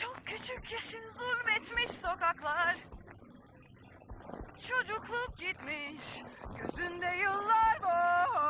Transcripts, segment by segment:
Çok küçük yaşın zulmetmiş sokaklar. Çocukluk gitmiş Gözünde yıllar var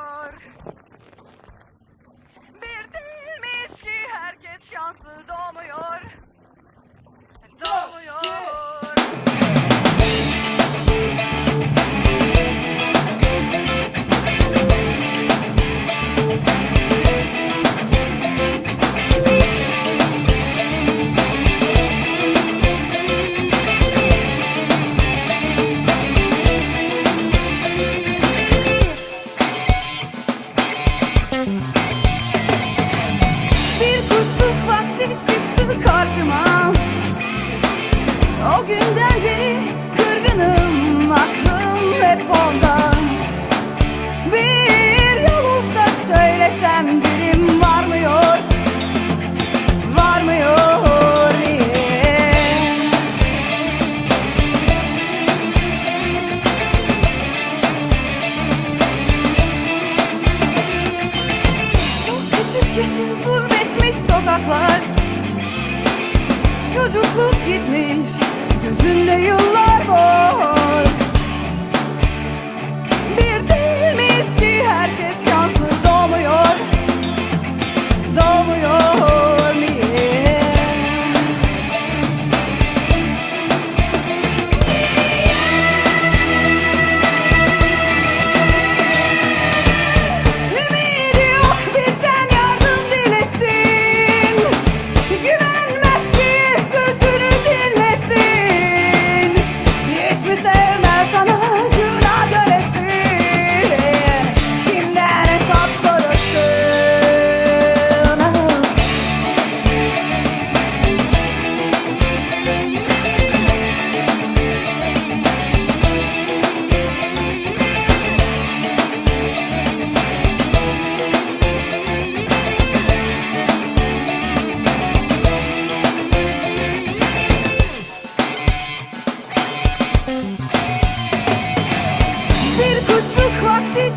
çıktı karşıma. O günden beri zulmetmiş sokaklar. Çocukluk gitmiş Gözünde yıllar var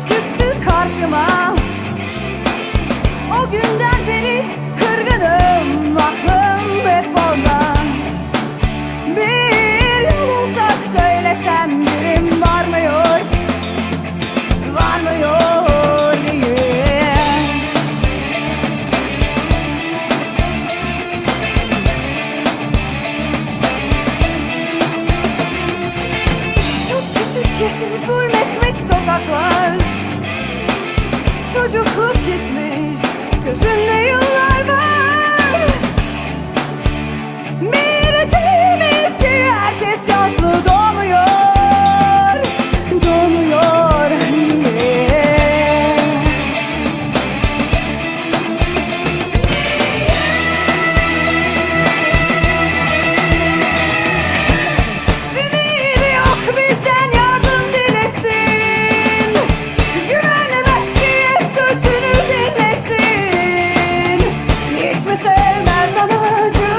çıktı karşıma. O günden beri kırgınım Aklım hep ondan Bir yol olsa söylesem dilim varmıyor Varmıyor yaşım zulmetmiş sokaklar. Çocukluk gitmiş Gözünde yıllar var. Bir değil miyiz ki herkes doğmuyor I saw the acı